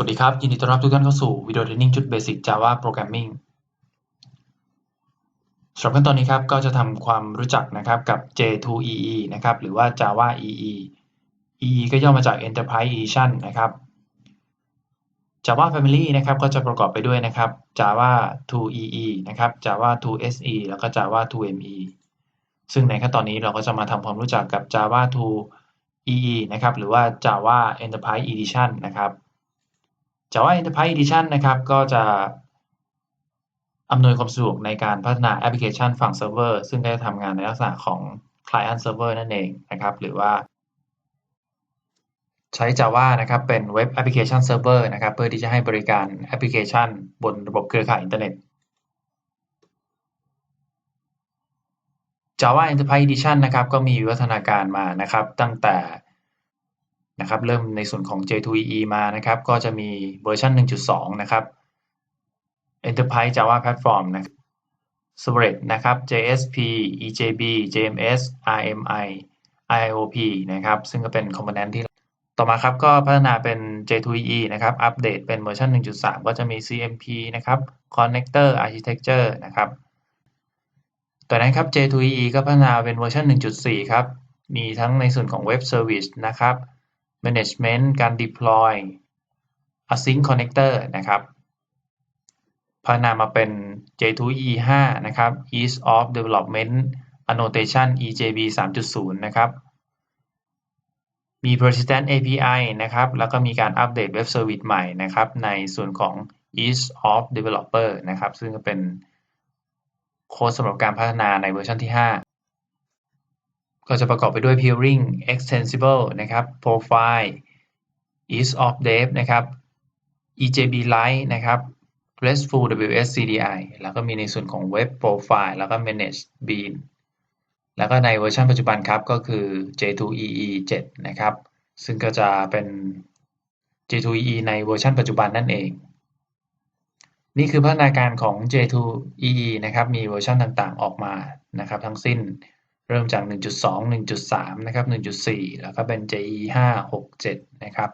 วัสดีครับ ยินดีต้อนรับทุกท่านเข้าสู่วิดีโอเทรนนิ่งชุด Basic Java Programming สำหรับขั้นตอนนี้ครับ ก็จะทำความรู้จักนะครับกับ J2EE นะครับ หรือว่า Java EE EE ก็ย่อมาจาก Enterprise Edition นะครับ Java Family นะครับ ก็จะประกอบไปด้วยนะครับ Java 2EE นะครับ Java 2SE แล้วก็ Java 2ME ซึ่งในขั้นตอนนี้เราก็จะมาทำความรู้จักกับ Java 2EE นะครับ หรือว่า Java Enterprise Edition นะครับ Java Enterprise Edition นะครับก็จะอำนวยความสะดวกในการพัฒนาแอปพลิเคชันฝั่งเซิร์ฟเวอร์ซึ่งก็จะทำงานในลักษณะของ Client Server นั่นเองนะครับ หรือว่า ใช้ Java นะครับเป็น Web Application Server นะครับ เพื่อที่จะให้บริการแอปพลิเคชันบนระบบเครือข่ายอินเทอร์เน็ต Java Enterprise Edition นะครับก็มีวิวัฒนาการมานะครับ ตั้งแต่ นะครับเริ่มในส่วนของ J2EE มานะครับก็จะมีเวอร์ชัน1.2 นะครับ Enterprise Java Platform นะครับ Storage นะครับ JSP EJB JMS RMI IOP นะครับซึ่งก็เป็น component ที่ต่อมาครับก็พัฒนาเป็น J2EE นะครับอัปเดตเป็นเวอร์ชัน1.3 ก็จะมี CMP นะครับ Connector Architecture นะครับต่อนั้นครับ J2EE ก็พัฒนาเป็นเวอร์ชัน1.4 ครับ มีทั้งในส่วนของ Web Service นะครับ Management การ Deploy Async Connector นะครับพัฒนามาเป็น J2E5 นะครับ Ease of Development Annotation EJB 3.0 นะครับ มี Persistent API นะครับ แล้วก็มีการอัปเดต Web Service ใหม่นะครับ ในส่วนของ Ease of Developer นะครับ ซึ่งเป็นโค้ดสำหรับการพัฒนาในเวอร์ชันที่ 5 ก็จะประกอบไปด้วย Peering Extensible นะครับ Profile Ease of Dev นะครับ EJB Lite นะครับ RESTful WS CDI แล้วก็มีในส่วนของ Web Profile แล้วก็ Manage Bean แล้วก็ในเวอร์ชันปัจจุบันครับก็คือ J2EE 7 นะครับ ซึ่งก็จะเป็น J2EE ในเวอร์ชันปัจจุบันนั่นเอง นี่คือพัฒนาการของ J2EE นะครับ มีเวอร์ชันต่างๆ ออกมานะครับ ทั้งสิ้น เริ่มจาก 1.2 1.3 นะครับ 1.4 แล้วก็เป็น JE 5 6 7 นะครับ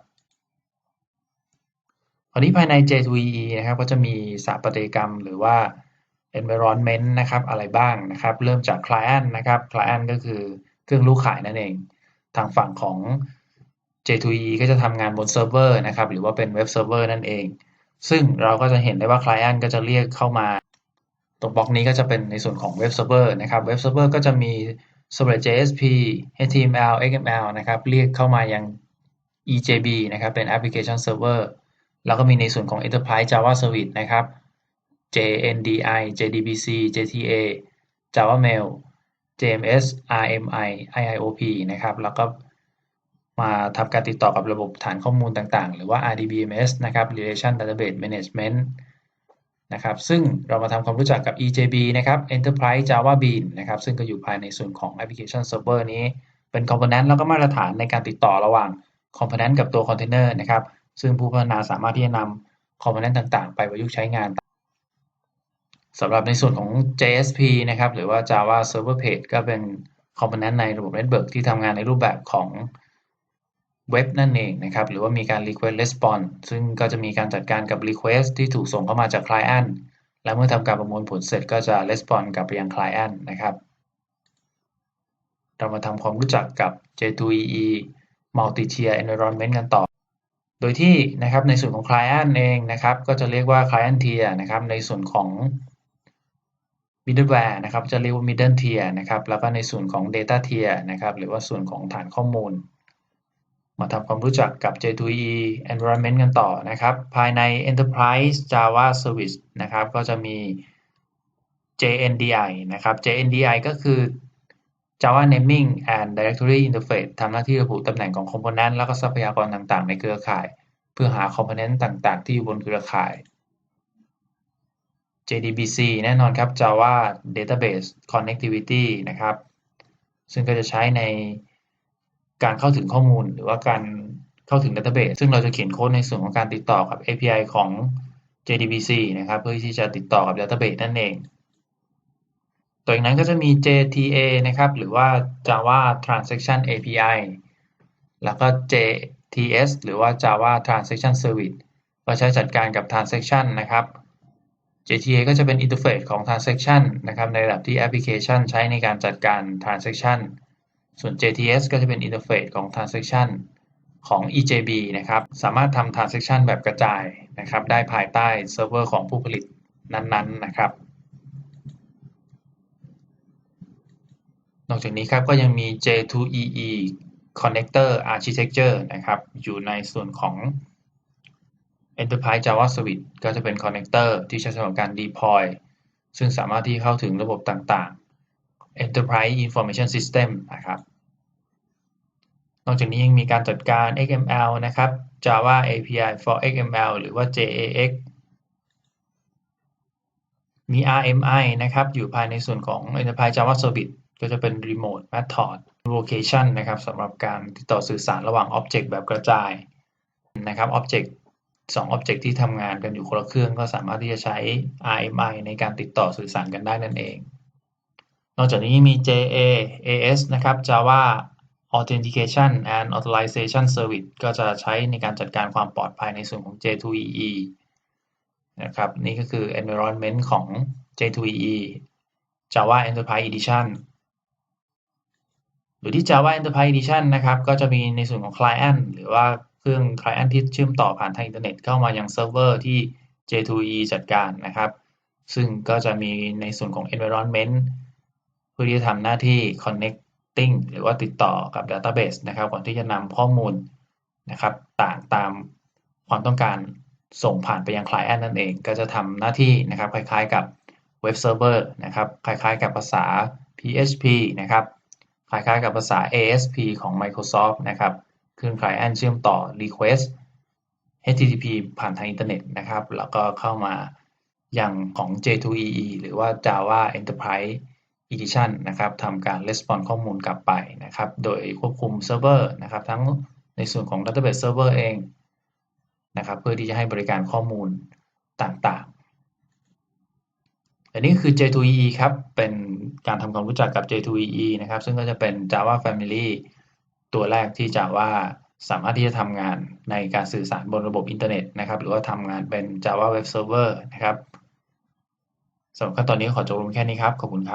คราวนี้ภายใน J2EE นะครับ ก็จะมีสถาปัตยกรรมหรือว่า environment นะครับ อะไรบ้างนะครับ เริ่มจาก client นะครับ client ก็คือเครื่องลูกขายนั่นเอง ทางฝั่งของ J2EE ก็จะทำงานบนเซิร์ฟเวอร์นะครับ หรือว่าเป็นเว็บเซิร์ฟเวอร์นั่นเอง ซึ่งเราก็จะเห็นได้ว่า client ก็จะเรียกเข้ามา ตรงบล็อกนี้ก็จะเป็นในส่วนของเว็บเซิร์ฟเวอร์นะครับเว็บเซิร์ฟเวอร์ก็จะมี Storage JSP HTML XML นะครับเรียกเข้ามายัง EJB นะครับเป็น application server แล้วก็มีในส่วนของ Enterprise Java Service นะครับ JNDI JDBC JTA Java Mail JMS RMI IIOP นะครับแล้วก็มาทำการติดต่อกับระบบฐานข้อมูลต่างๆ หรือว่า RDBMS นะครับ Relation Database Management นะครับซึ่งเรามาทำความรู้จักกับ EJB นะครับ Enterprise Java Bean นะครับซึ่งก็อยู่ภายในส่วนของ Application Server นี้ เป็น Component แล้วก็มาตรฐานในการติดต่อระหว่าง Component กับตัว Container นะครับซึ่งผู้พัฒนาสามารถที่จะนำ Component ต่างๆ ไปประยุกต์ใช้งานสำหรับในส่วนของ JSP นะครับหรือว่า Java Server Page ก็เป็น Component ในระบบ Network ที่ทำงานในรูปแบบของ เว็บนั่นเองนะครับ หรือว่ามีการ request response ซึ่งก็จะมีการจัดการกับ request ที่ถูกส่งเข้ามาจาก client และเมื่อทำการประมวลผลเสร็จก็จะ response กลับไปยัง client นะครับ เรามาทำความรู้จักกับ J2EE multi tier environment กันต่อ โดยที่นะครับในส่วนของ client เองนะครับ ก็จะเรียกว่า client tier นะครับ ในส่วนของ middleware นะครับ จะเรียกว่า middle tier นะครับ แล้วก็ในส่วนของ data tier นะครับ หรือว่าส่วนของฐานข้อมูล มาทำความรู้จักกับ J2E Environment กันต่อนะครับ ภายใน enterprise Java service นะครับ ก็จะมี JNDI นะครับ JNDI ก็คือ Java Naming and Directory Interface ทำหน้าที่ระบุตำแหน่งของ Component แล้วก็ทรัพยากรต่างๆ ในเครือข่าย เพื่อหา Component ต่างๆ ที่อยู่บนเครือข่าย JDBC แน่นอนครับ Java Database Connectivity นะครับ ซึ่งก็จะใช้ใน การเข้าถึงข้อมูลหรือว่าการเข้าถึง Database ซึ่งเราจะเขียนโค้ดในส่วนของการติดต่อกับ API ของ JDBC นะครับ เพื่อที่จะติดต่อกับ Database นั่นเองตัวอย่างนั้นก็จะมี JTA นะครับ หรือว่า Java Transaction API แล้วก็ JTS หรือว่า Java Transaction Service ก็ใช้จัดการกับ transaction นะครับ JTA ก็จะเป็นอินเทอร์เฟซของ transaction นะครับ ในระดับที่แอปพลิเคชันใช้ในการจัดการ transaction ส่วน JTS ก็จะเป็นอินเทอร์เฟซของ transaction ของ EJB นะครับ สามารถทำ transaction แบบกระจายนะครับ ได้ภายใต้เซิร์ฟเวอร์ของผู้ผลิตนั้นๆนะครับ นอกจากนี้ครับก็ยังมี J2EE Connector Architecture นะครับ อยู่ในส่วนของ Enterprise Java Suite ก็จะเป็น Connector ที่ใช้สำหรับการ deploy ซึ่งสามารถที่เข้าถึงระบบต่างๆ Enterprise Information System นะครับ นอกจากนี้ยังมีการจัดการ XML นะครับ Java API for XML หรือว่า JAX มี RMI นะครับ อยู่ภายในส่วนของ Enterprise Java Service ก็จะเป็น Remote Method Location นะครับสำหรับการติดต่อสื่อสารระหว่าง Object แบบกระจายนะครับ Object 2 Object ที่ทำงานกันอยู่คนละเครื่องก็สามารถที่จะใช้ RMI ในการติดต่อสื่อสารกันได้นั่นเอง นอกจากนี้มี JAAS นะครับ Java Authentication and Authorization Service ก็จะใช้ในการจัดการความปลอดภัยในส่วนของ J2EE นะครับ นี่ก็คือ environment ของ J2EE Java Enterprise Edition หรือที่ Java Enterprise Edition นะครับ ก็จะมีในส่วนของ Client หรือว่าเครื่อง Client ที่เชื่อมต่อผ่านทางอินเทอร์เน็ตเข้ามายังเซิร์ฟเวอร์ที่ J2EE จัดการนะครับ ซึ่งก็จะมีในส่วนของ environment เพื่อที่จะทำหน้าที่ connecting หรือว่าติดต่อกับ database นะครับ ก่อนที่จะนำข้อมูลนะครับ ต่างตามความต้องการส่งผ่านไปยัง client นั่นเอง ก็จะทำหน้าที่นะครับ คล้ายๆกับ web server นะครับ คล้ายๆ กับภาษา PHP นะครับ คล้ายๆ กับภาษา ASP ของ Microsoft นะครับคือ client เชื่อมต่อ request HTTP ผ่านทางอินเทอร์เน็ตนะครับ แล้วก็เข้ามาอยังของ J2EE หรือว่า Java Enterprise Edition นะครับทำการ response ข้อมูลกลับไปนะครับ โดยควบคุมเซิร์ฟเวอร์นะครับ ทั้งในส่วนของ database server เองนะครับ เพื่อที่จะให้บริการข้อมูลต่างๆ อันนี้คือ J2EE ครับ เป็นการทำความรู้จักกับ J2EE นะครับ ซึ่งก็จะเป็น Java Family ตัวแรกที่ Java สามารถที่จะทำงานในการสื่อสารบนระบบอินเทอร์เน็ตนะครับ หรือว่าทำงานเป็น Java Web Server นะครับสำหรับขั้นตอนนี้ขอจบลงแค่นี้ครับ ขอบคุณครับ